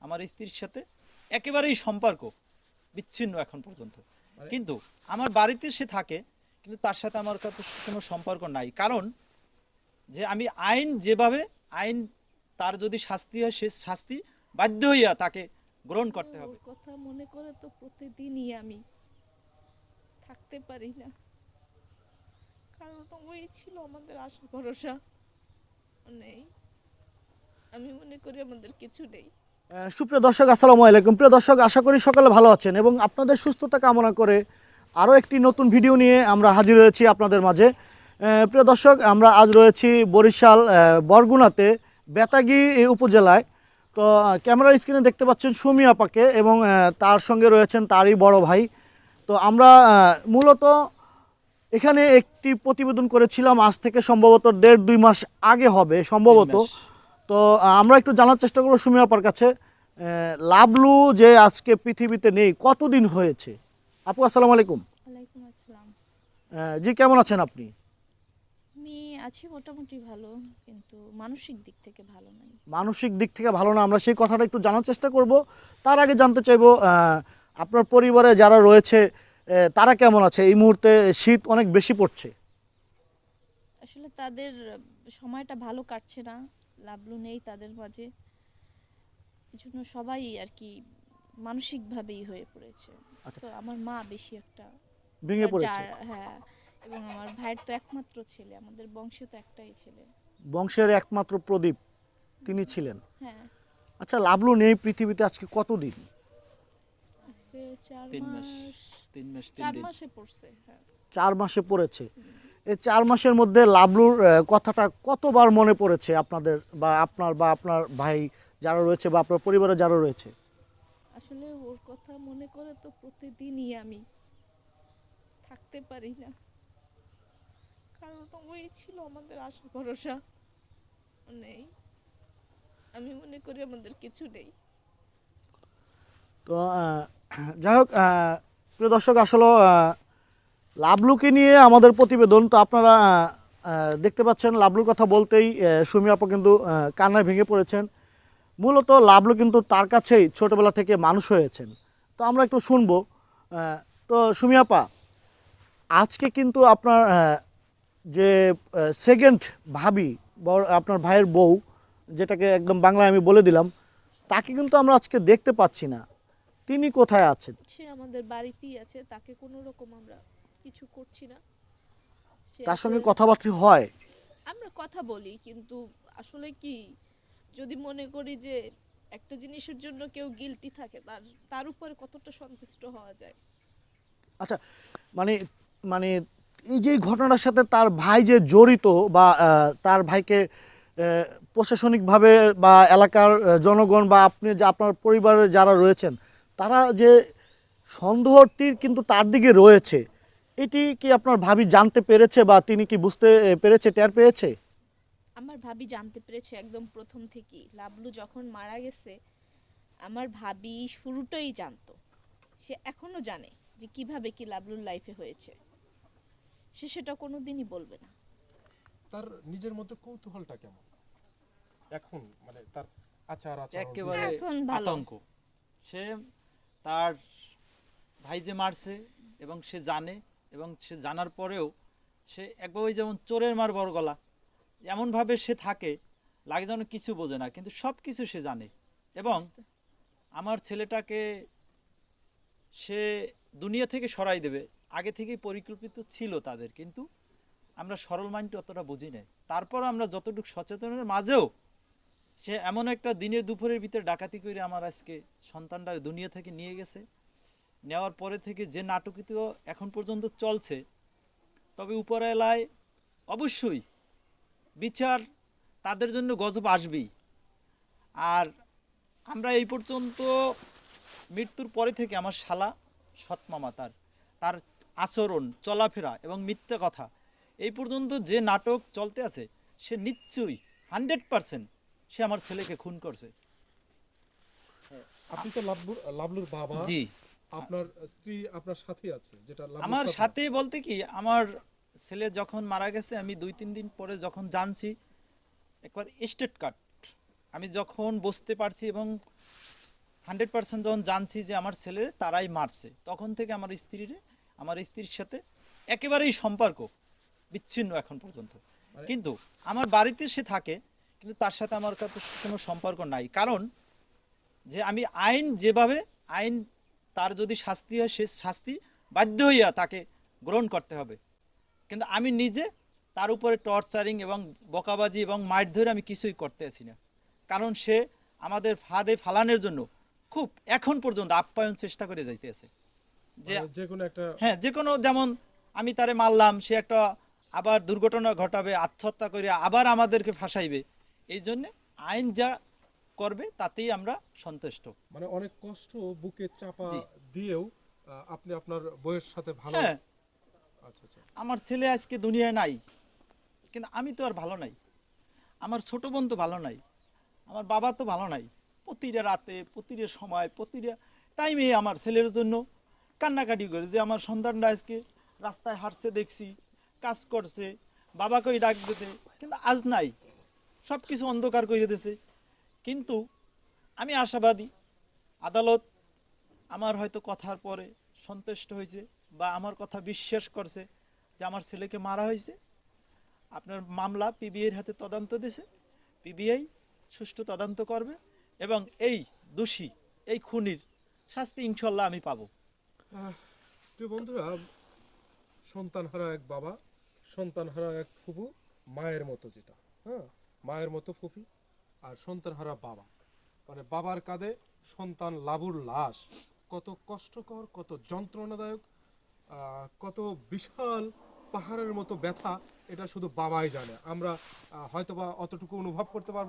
আমার স্ত্রীর সাথে একেবারেই সম্পর্ক বিচ্ছিন্ন এখন পর্যন্ত। মানে- কিন্তু আমার বাড়িতে সে থাকে কিন্তু তার সাথে আমার কাছে কোনো সম্পর্ক নাই। কারণ যে আমি আইন যেভাবে আইন তার যদি শাস্তি হয় সে শাস্তি বাধ্য হইয়া তাকে গ্রহণ করতে হবে। কথা মনে করে তো প্রতিদিনই আমি থাকতে পারি না। কারণ ওই ছিল আমাদের আশা ভরসা নেই। আমি মনে করি আমাদের কিছু নেই। সুপ্রিয় দর্শক, আসসালামু আলাইকুম। প্রিয় দর্শক, আশা করি সকালে ভালো আছেন এবং আপনাদের সুস্থতা কামনা করে আরও একটি নতুন ভিডিও নিয়ে আমরা হাজির হয়েছি আপনাদের মাঝে। প্রিয় দর্শক, আমরা আজ রয়েছি বরিশাল বরগুনাতে, বেতাগি উপজেলায়। তো ক্যামেরার স্ক্রিনে দেখতে পাচ্ছেন সুমি আপাকে এবং তার সঙ্গে রয়েছেন তারই বড় ভাই। তো, আমরা মূলত এখানে একটি প্রতিবেদন করেছিলাম। আজ থেকে সম্ভবত দেড় দুই মাস আগে হবে, সম্ভবত। তো আমরা একটু জানার চেষ্টা করব সুমি আপার কাছে। লাভলু যে আজকে পৃথিবীতে নেই কতদিন হয়েছে? আপু আসসালামু আলাইকুম। জি কেমন আছেন আপনি? আমি আছি মোটামুটি ভালো কিন্তু মানসিক দিক থেকে ভালো নাই। মানসিক দিক থেকে ভালো না আমরা সেই কথাটা একটু জানার চেষ্টা করব। তার আগে জানতে চাইব আপনার পরিবারে যারা রয়েছে তারা কেমন আছে? এই মুহূর্তে শীত অনেক বেশি পড়ছে। আসলে তাদের সময়টা ভালো কাটছে না। লাভলু নেই তাদের মাঝে। এই জন্য সবাই আর কি মানসিকভাবেই হয়ে পড়েছে। আচ্ছা। তো আমার মা বেশি একটা ভেঙে পড়েছে? হ্যাঁ এবং আমার ভাইয়ের তো একমাত্র ছেলে আমাদের বংশে তো একটাই ছেলে। বংশের একমাত্র প্রদীপ তিনি ছিলেন। হ্যাঁ। আচ্ছা লাভলু নেই পৃথিবীতে আজকে কতদিন? আজকে চার মাস মাস তিন মাস তিন চার দিন। মাসে পড়ছে হ্যাঁ। চার মাসে পড়েছে। এই চার মাসের মধ্যে লাবলুর কথাটা কতবার মনে পড়েছে আপনাদের বা আপনার বা আপনার ভাই যারা রয়েছে বা আপনার পরিবারে যারা রয়েছে? আসলে ওর কথা মনে করে তো প্রতিদিনই আমি থাকতে পারি না। কারণ ওই ছিল আমাদের আশা ভরসা। নেই। আমি মনে করি আমাদের কিছু নেই। তো যাই হোক প্রিয় দর্শক আসলে লাভলুকে নিয়ে আমাদের প্রতিবেদন, তো আপনারা দেখতে পাচ্ছেন লাভলুর কথা বলতেই সুমি আপা কিন্তু কান্নায় ভেঙে পড়েছেন। মূলত লাভলু কিন্তু তার কাছেই ছোটবেলা থেকে মানুষ হয়েছেন। তো আমরা একটু শুনব। তো সুমি আপা, আজকে কিন্তু আপনার যে সেকেন্ড ভাবি আপনার ভাইয়ের বউ, যেটাকে একদম বাংলায় আমি বলে দিলাম, তাকে কিন্তু আমরা আজকে দেখতে পাচ্ছি না। তিনি কোথায় আছেন? সে আমাদের বাড়িতেই আছে, তাকে কোনো রকম আমরা কিছু করছি না। সে তার সঙ্গে আসলে- কথাবার্তা হয়? আমরা কথা বলি কিন্তু আসলে কি যদি মনে করি যে একটা জিনিসের জন্য কেউ গিলটি থাকে তার তার উপরে কতটা সন্তুষ্ট হওয়া যায়? আচ্ছা মানে মানে এই যে ঘটনার সাথে তার ভাই যে জড়িত বা আহ, তার ভাইকে আহ, প্রশাসনিকভাবে বা এলাকার আহ, জনগণ বা আপনি যে আপনার পরিবারের যারা রয়েছেন তারা যে সন্দেহটির কিন্তু তার দিকে রয়েছে। এটি কি আপনার ভাবি জানতে পেরেছে বা তিনি কি বুঝতে পেরেছে টের পেয়েছে? আমার ভাবি জানতে পেরেছে একদম প্রথম থেকেই। লাবলু যখন মারা গেছে আমার ভাবি শুরুটাই জানতো। সে এখনও জানে যে কীভাবে কি লাবলুর লাইফে হয়েছে। সে সেটা কোনোদিনই বলবে না। তার নিজের মধ্যে কৌতূহলটা কেমন? এখন মানে তার আচার আচরণ। একেবারে এখন ভালো। আতঙ্ক। সে তার ভাই যে মারছে এবং সে জানে এবং সে জানার পরেও সে একভাবে যেমন চোরের মার বড় গলা এমনভাবে সে থাকে লাগে যেন কিছু বোঝে না কিন্তু সব কিছু সে জানে। এবং আমার ছেলেটাকে সে দুনিয়া থেকে সরাই দেবে আগে থেকেই পরিকল্পিত ছিল তাদের কিন্তু আমরা সরল মাইন্ড অতটা বুঝি নাই। তারপর আমরা যতটুকু সচেতনের মাঝেও সে এমন একটা দিনের দুপুরের ভিতরে ডাকাতি করে আমার আজকে সন্তানটা দুনিয়া থেকে নিয়ে গেছে। নেওয়ার পরে থেকে যে নাটকিত এখন পর্যন্ত চলছে তবে উপরএলায় অবশ্যই বিচার তাদের জন্য গজব আসবেই। আর আমরা এই পর্যন্ত মৃত্যুর পরে থেকে আমার শালা সৎমামা তার তার আচরণ চলাফেরা এবং মিথ্যা কথা এই পর্যন্ত যে নাটক চলতে আছে সে নিশ্চয়ই হান্ড্রেড পারসেন্ট সে আমার ছেলেকে খুন করছে। আপনি তো লাভলুর বাবা। জি। আপনার স্ত্রী আপনার সাথে আছে যেটা আমার সাথে বলতে কি আমার ছেলে যখন মারা গেছে আমি দুই তিন দিন পরে যখন জানছি একবার স্টেট কাট আমি যখন বসতে পারছি এবং হান্ড্রেড পার্সেন্ট যখন জানছি যে আমার ছেলে তারাই মারছে তখন থেকে আমার স্ত্রীর আমার স্ত্রীর সাথে একেবারেই সম্পর্ক বিচ্ছিন্ন এখন পর্যন্ত। কিন্তু আমার বাড়িতে সে থাকে কিন্তু তার সাথে আমার কাছে কোনো সম্পর্ক নাই। কারণ যে আমি আইন যেভাবে আইন তার যদি শাস্তি হয় সে শাস্তি বাধ্য হইয়া তাকে গ্রহণ করতে হবে। কিন্তু আমি নিজে তার উপরে টর্চারিং এবং বকাবাজি এবং মাইট ধরে আমি কিছুই করতে আছি না। কারণ সে আমাদের ফাঁদে ফালানোর জন্য খুব এখন পর্যন্ত আপ্যায়ন চেষ্টা করে যাইতে আছে। যে মানে যে কোনো একটা হ্যাঁ যে কোনো যেমন আমি তারে মারলাম সে একটা আবার দুর্ঘটনা ঘটাবে আত্মহত্যা করে আবার আমাদেরকে ফাঁসাইবে এই জন্যে আইন যা করবে তাতেই আমরা সন্তুষ্ট। মানে অনেক কষ্ট বুকে চাপা দিয়েও আপনি আপনার বইয়ের সাথে ভালো হ্যাঁ। আচ্ছা আচ্ছা। আমার ছেলে আজকে দুনিয়ায় নাই কিন্তু আমি তো আর ভালো নাই। আমার ছোট বোন তো ভালো নাই আমার বাবা তো ভালো নাই। প্রতিটা রাতে প্রতিটা সময় প্রতিটা টাইমে আমার ছেলের জন্য কান্নাকাটি করে যে আমার সন্তানটা আজকে রাস্তায় হাঁটছে দেখছি কাজ করছে বাবাকেই ডাক দিতে কিন্তু আজ নাই। সব কিছু অন্ধকার করে দিয়েছে। কিন্তু আমি আশাবাদী। আদালত আমার হয়তো কথার পরে সন্তুষ্ট হয়েছে বা আমার কথা বিশ্বাস করছে যে আমার ছেলেকে মারা হয়েছে। আপনার মামলা পিবিআইয়ের হাতে তদন্ত দিয়েছে পিবিআই সুষ্ঠু তদন্ত করবে এবং এই দোষী, এই খুনির শাস্তি ইনশাল্লাহ আমি পাবো। বন্ধুরা, সন্তান হারা এক বাবা, সন্তান হারা এক ফুফু, মায়ের মতো যেটা হ্যাঁ মায়ের মতো ফুফি। আর সন্তান হারা বাবা। মানে বাবার কাঁধে সন্তান লাবুর লাশ। কত কষ্টকর, কত যন্ত্রণাদায়ক কত বিশাল পাহাড়ের মতো ব্যথা, এটা শুধু বাবাই জানে। আমরা হয়তোবা অতটুকু অনুভব করতে পারব